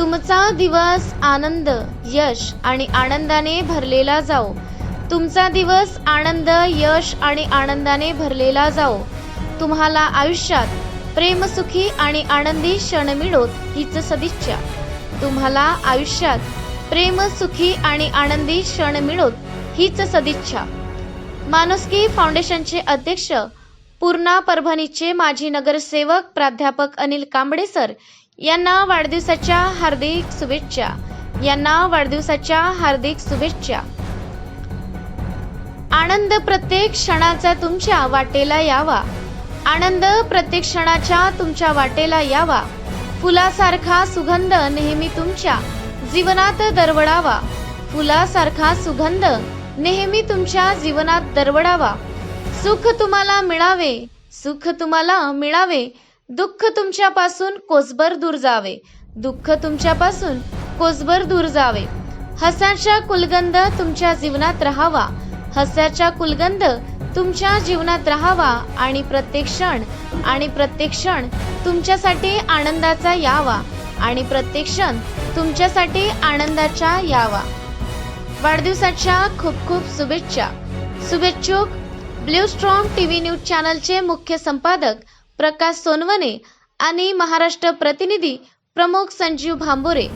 तुमचा दिवस आनंद यश आणि आनंदाने भरलेला जाओ. तुमचा दिवस आनंद यश आणि आनंदाने भरलेला जाओ. तुम्हाला आयुष्यात प्रेमसुखी आणि आनंदी क्षण मिळोत हीच सदिच्छा. तुम्हाला आयुष्यात प्रेमसुखी आणि आनंदी क्षण मिळोत हीच सदिच्छा. मानुसकी फाउंडेशनचे अध्यक्ष पूर्णा परभणीचे माजी नगरसेवक प्राध्यापक अनिल कांबळे सर यांना वाढदिवसाच्या हार्दिक शुभेच्छा. यांना वाढदिवसाच्या हार्दिक शुभेच्छा. आनंद प्रत्येक क्षणाचा तुमच्या वाटेला यावा. आनंद प्रत्येक क्षणाच्या तुमच्या वाटेला यावा. फुलासारखा सुगंध नेहमी तुमच्या जीवनात दरवडावा फुलासारखा सुगंध नेहमी तुमच्या जीवनात दरवडावा सुख तुम्हाला मिळावे सुख तुम्हाला मिळावे दुःख तुमच्यापासून कोसभर दूर जावे दुःख तुमच्यापासून कोसभर दूर जावे. हसाचा कुलगंध तुमच्या जीवनात राहावा हसाचा कुलगंध तुमच्या जीवनात राहावा आणि प्रत्येक क्षण आणि प्रत्येक क्षण तुमच्यासाठी आनंदाचा यावा आणि प्रत्येक क्षण तुमच्यासाठी आनंदाच्या यावा. वाढदिवसाच्या खूप खूप शुभेच्छा. शुभेच्छुक ब्ल्यू स्ट्रॉंग टीव्ही न्यूज चॅनलचे मुख्य संपादक प्रकाश सोनवणे आणि महाराष्ट्र प्रतिनिधी प्रमुख संजीव भांबोरे.